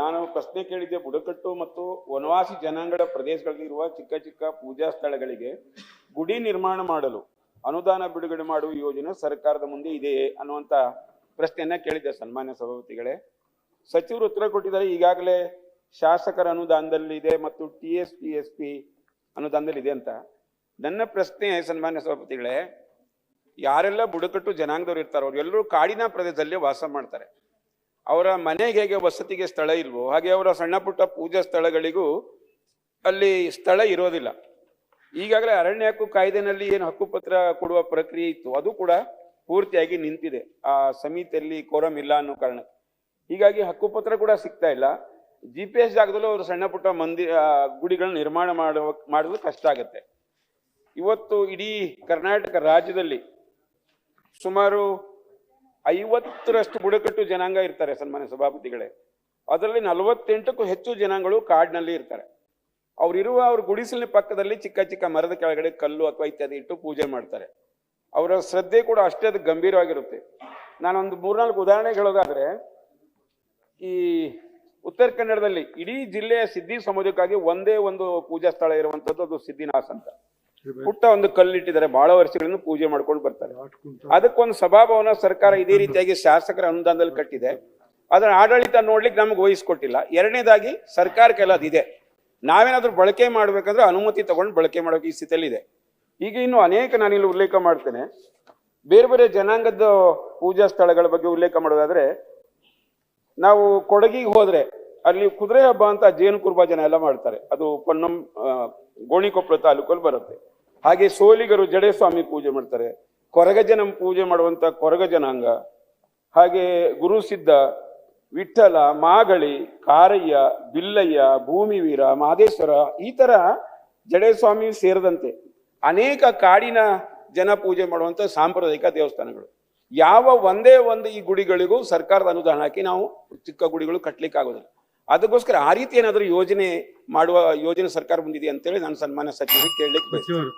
ನಾನು ಪ್ರಶ್ನೆ ಕೇಳಿದ್ದೆ ಬುಡಕಟ್ಟು ಮತ್ತು ವನವಾಸಿ ಜನಾಂಗದ ಪ್ರದೇಶಗಳಲ್ಲಿರುವ ಚಿಕ್ಕ ಚಿಕ್ಕ ಪೂಜಾ ಸ್ಥಳಗಳಿಗೆ ಗುಡಿ ನಿರ್ಮಾಣ ಮಾಡಲು ಅನುದಾನ ಬಿಡುಗಡೆ ಮಾಡುವ ಯೋಜನೆ ಸರ್ಕಾರದ ಮುಂದೆ ಇದೆಯೇ ಅನ್ನುವಂತ ಪ್ರಶ್ನೆಯನ್ನ ಕೇಳಿದ್ದೆ ಸನ್ಮಾನ್ಯ ಸಭಾಪತಿಗಳೇ. ಸಚಿವರು ಉತ್ತರ ಕೊಟ್ಟಿದ್ದಾರೆ, ಈಗಾಗಲೇ ಶಾಸಕರ ಅನುದಾನದಲ್ಲಿ ಇದೆ ಮತ್ತು T S, P S P ಅನುದಾನದಲ್ಲಿ ಇದೆ ಅಂತ. ನನ್ನ ಪ್ರಶ್ನೆ ಸನ್ಮಾನ್ಯ ಸಭಾಪತಿಗಳೇ, ಯಾರೆಲ್ಲ ಬುಡಕಟ್ಟು ಜನಾಂಗದವ್ರು ಇರ್ತಾರೋ ಅವ್ರು ಎಲ್ಲರೂ ಕಾಡಿನ ಪ್ರದೇಶದಲ್ಲಿ ವಾಸ ಮಾಡ್ತಾರೆ. ಅವರ ಮನೆಗೆ ಹೇಗೆ ವಸತಿಗೆ ಸ್ಥಳ ಇಲ್ವೋ ಹಾಗೆ ಅವರ ಸಣ್ಣ ಪುಟ್ಟ ಪೂಜಾ ಸ್ಥಳಗಳಿಗೂ ಅಲ್ಲಿ ಸ್ಥಳ ಇರೋದಿಲ್ಲ. ಈಗಾಗಲೇ ಅರಣ್ಯ ಹಕ್ಕು ಕಾಯ್ದೆನಲ್ಲಿ ಏನು ಹಕ್ಕುಪತ್ರ ಕೊಡುವ ಪ್ರಕ್ರಿಯೆ ಇತ್ತು ಅದು ಕೂಡ ಪೂರ್ತಿಯಾಗಿ ನಿಂತಿದೆ. ಆ ಸಮಿತಿಯಲ್ಲಿ ಕೋರಂ ಇಲ್ಲ ಅನ್ನೋ ಕಾರಣ ಹೀಗಾಗಿ ಹಕ್ಕುಪತ್ರ ಕೂಡ ಸಿಗ್ತಾ ಇಲ್ಲ. ಜಿ ಪಿ ಎಸ್ ಜಾಗದಲ್ಲೂ ಅವರು ಸಣ್ಣ ಪುಟ್ಟ ಮಂದಿ ಆ, ಗುಡಿಗಳನ್ನ ನಿರ್ಮಾಣ ಮಾಡುವ ಮಾಡೋದು ಕಷ್ಟ ಆಗುತ್ತೆ. ಇವತ್ತು ಇಡೀ ಕರ್ನಾಟಕ ರಾಜ್ಯದಲ್ಲಿ ಸುಮಾರು ಐವತ್ತರಷ್ಟು ಬುಡಕಟ್ಟು ಜನಾಂಗ ಇರ್ತಾರೆ ಸನ್ಮಾನ್ಯ ಸಭಾಪತಿಗಳೇ. ಅದರಲ್ಲಿ ನಲವತ್ತೆಂಟಕ್ಕೂ ಹೆಚ್ಚು ಜನಾಂಗಗಳು ಕಾಡಿನಲ್ಲಿ ಇರ್ತಾರೆ. ಅವರಿರುವ ಅವ್ರ ಗುಡಿಸಲಿನ ಪಕ್ಕದಲ್ಲಿ ಚಿಕ್ಕ ಚಿಕ್ಕ ಮರದ ಕೆಳಗಡೆ ಕಲ್ಲು ಅಥವಾ ಇತ್ಯಾದಿ ಇಟ್ಟು ಪೂಜೆ ಮಾಡ್ತಾರೆ. ಅವರ ಶ್ರದ್ಧೆ ಕೂಡ ಅಷ್ಟೇ, ಅದು ಗಂಭೀರವಾಗಿರುತ್ತೆ. ನಾನೊಂದು ಮೂರ್ನಾಲ್ಕು ಉದಾಹರಣೆ ಹೇಳೋದಾದ್ರೆ, ಈ ಉತ್ತರ ಕನ್ನಡದಲ್ಲಿ ಇಡೀ ಜಿಲ್ಲೆಯ ಸಿದ್ಧಿ ಸಮುದಾಯಕ್ಕಾಗಿ ಒಂದೇ ಒಂದು ಪೂಜಾ ಸ್ಥಳ ಇರುವಂತದ್ದು ಅದು ಸಿದ್ಧಿನಾಸ್ ಅಂತ. ಪುಟ್ಟ ಒಂದು ಕಲ್ಲಿಟ್ಟಿದ್ದಾರೆ. ಬಹಳ ವರ್ಷಗಳನ್ನು ಪೂಜೆ ಮಾಡ್ಕೊಂಡು ಬರ್ತಾರೆ. ಅದಕ್ಕೊಂದು ಸಭಾಭವನ ಸರ್ಕಾರ ಇದೇ ರೀತಿಯಾಗಿ ಶಾಸಕರ ಅನುದಾನದಲ್ಲಿ ಕಟ್ಟಿದೆ. ಅದರ ಆಡಳಿತ ನೋಡ್ಲಿಕ್ಕೆ ನಮ್ಗೆ ವಹಿಸ್ಕೊಟ್ಟಿಲ್ಲ. ಎರಡನೇದಾಗಿ ಸರ್ಕಾರಕ್ಕೆಲ್ಲ ಅದಿದೆ. ನಾವೇನಾದ್ರೂ ಬಳಕೆ ಮಾಡ್ಬೇಕಂದ್ರೆ ಅನುಮತಿ ತಗೊಂಡು ಬಳಕೆ ಮಾಡೋಕೆ ಈ ಸ್ಥಿತಿಯಲ್ಲಿ ಇದೆ. ಈಗ ಇನ್ನು ಅನೇಕ ನಾನಿಲ್ಲಿ ಉಲ್ಲೇಖ ಮಾಡ್ತೇನೆ. ಬೇರೆ ಬೇರೆ ಜನಾಂಗದ ಪೂಜಾ ಸ್ಥಳಗಳ ಬಗ್ಗೆ ಉಲ್ಲೇಖ ಮಾಡೋದಾದ್ರೆ ನಾವು ಕೊಡಗಿಗೆ ಹೋದ್ರೆ ಅಲ್ಲಿ ಕುದುರೆ ಹಬ್ಬ ಅಂತ ಜೇನು ಕುರ್ಬಾ ಜನ ಎಲ್ಲ ಮಾಡ್ತಾರೆ. ಅದು ಪೊನ್ನಂ ಗೋಣಿಕೊಪ್ಪಳ ತಾಲೂಕಲ್ಲಿ ಬರುತ್ತೆ. ಹಾಗೆ ಸೋಲಿಗರು ಜಡೇಸ್ವಾಮಿ ಪೂಜೆ ಮಾಡ್ತಾರೆ. ಕೊರಗ ಜನ ಪೂಜೆ ಮಾಡುವಂತ ಕೊರಗ ಜನಾಂಗ ಹಾಗೆ ಗುರುಸಿದ್ಧ ವಿಠಲ, ಮಾಗಳಿ, ಕಾರಯ್ಯ, ಬಿಲ್ಲಯ್ಯ, ಭೂಮಿವೀರ ಮಹದೇಶ್ವರ ಈ ತರ ಜಡೇಸ್ವಾಮಿ ಸೇರಿದಂತೆ ಅನೇಕ ಕಾಡಿನ ಜನ ಪೂಜೆ ಮಾಡುವಂತ ಸಾಂಪ್ರದಾಯಿಕ ದೇವಸ್ಥಾನಗಳು. ಯಾವ ಒಂದೇ ಒಂದು ಈ ಗುಡಿಗಳಿಗೂ ಸರ್ಕಾರದ ಅನುದಾನ ಹಾಕಿ ನಾವು ಚಿಕ್ಕ ಗುಡಿಗಳು ಕಟ್ಟಲಿಕ್ಕೆ ಆಗೋದಿಲ್ಲ ಅದಕ್ಕೋಸ್ಕರ ಆ ರೀತಿ ಏನಾದರೂ ಯೋಜನೆ ಮಾಡುವ ಯೋಜನೆ ಸರ್ಕಾರ ಬಂದಿದೆ ಅಂತೇಳಿ ನಾನು ಸನ್ಮಾನ್ಯ ಸಚಿವರಿಗೆ ಕೇಳಲಿಕ್ಕೆ ಬಯಸ್ತೇನೆ.